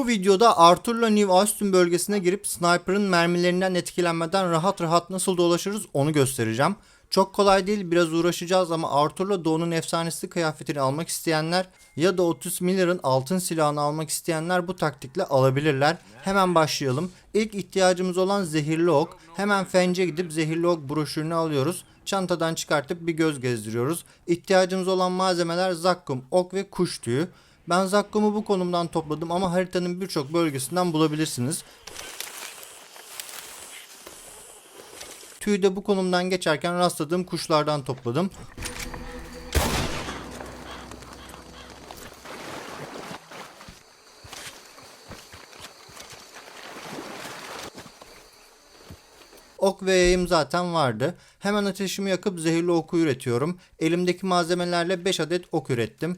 Bu videoda Arthur'la New Austin bölgesine girip sniper'ın mermilerinden etkilenmeden rahat rahat nasıl dolaşırız onu göstereceğim. Çok kolay değil biraz uğraşacağız ama Arthur'la Doğu'nun efsanesi kıyafetini almak isteyenler ya da Otis Miller'ın altın silahını almak isteyenler bu taktikle alabilirler. Hemen başlayalım. İlk ihtiyacımız olan zehirli ok. Hemen Fence gidip zehirli ok broşürünü alıyoruz. Çantadan çıkartıp bir göz gezdiriyoruz. İhtiyacımız olan malzemeler zakkum, ok ve kuş tüyü. Ben zakkumu bu konumdan topladım ama haritanın birçok bölgesinden bulabilirsiniz. Tüyü de bu konumdan geçerken rastladığım kuşlardan topladım. Ok ve yayım zaten vardı. Hemen ateşimi yakıp zehirli oku üretiyorum. Elimdeki malzemelerle 5 adet ok ürettim.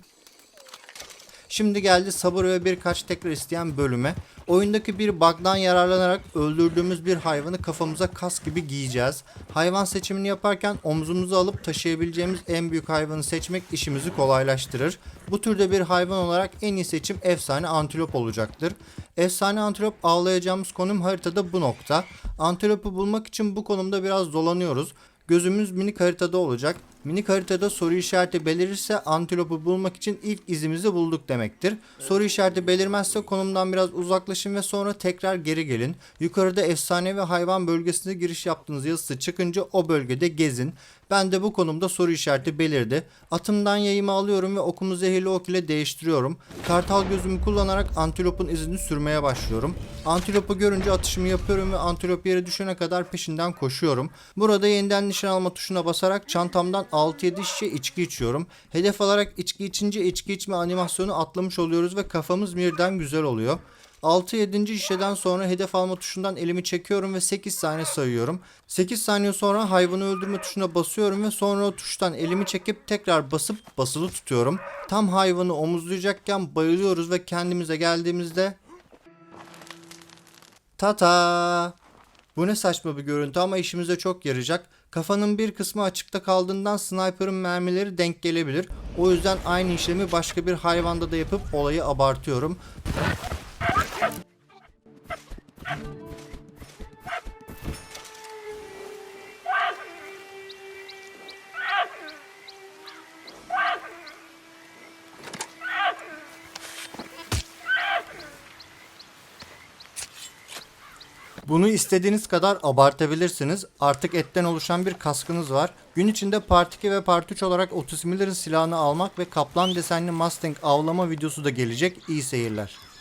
Şimdi geldi sabır ve birkaç tekrar isteyen bölüme. Oyundaki bir bug'dan yararlanarak öldürdüğümüz bir hayvanı kafamıza kas gibi giyeceğiz. Hayvan seçimini yaparken omzumuza alıp taşıyabileceğimiz en büyük hayvanı seçmek işimizi kolaylaştırır. Bu türde bir hayvan olarak en iyi seçim efsane antilop olacaktır. Efsane antilop avlayacağımız konum haritada bu nokta. Antilopu bulmak için bu konumda biraz dolanıyoruz. Gözümüz minik haritada olacak. Minik haritada soru işareti belirirse antilopu bulmak için ilk izimizi bulduk demektir. Soru işareti belirmezse konumdan biraz uzaklaşın ve sonra tekrar geri gelin. Yukarıda efsane ve hayvan bölgesine giriş yaptığınız yazısı çıkınca o bölgede gezin. Ben de bu konumda soru işareti belirdi. Atımdan yayımı alıyorum ve okumu zehirli ok ile değiştiriyorum. Kartal gözümü kullanarak antilopun izini sürmeye başlıyorum. Antilopu görünce atışımı yapıyorum ve antilop yere düşene kadar peşinden koşuyorum. Burada yeniden nişan alma tuşuna basarak çantamdan 6-7 şişe içki içiyorum. Hedef alarak içki içince içki içme animasyonu atlamış oluyoruz ve kafamız birden güzel oluyor. 6-7. şişeden sonra hedef alma tuşundan elimi çekiyorum ve 8 saniye sayıyorum. 8 saniye sonra hayvanı öldürme tuşuna basıyorum ve sonra o tuştan elimi çekip tekrar basıp basılı tutuyorum. Tam hayvanı omuzlayacakken bayılıyoruz ve kendimize geldiğimizde Tata! Bu ne saçma bir görüntü ama işimize çok yarayacak. Kafanın bir kısmı açıkta kaldığından sniper'ın mermileri denk gelebilir. O yüzden aynı işlemi başka bir hayvanda da yapıp olayı abartıyorum. Bunu istediğiniz kadar abartabilirsiniz. Artık etten oluşan bir kaskınız var. Gün içinde Part 2 ve Part 3 olarak Otis Miller'ın silahını almak ve kaplan desenli Mustang avlama videosu da gelecek. İyi seyirler.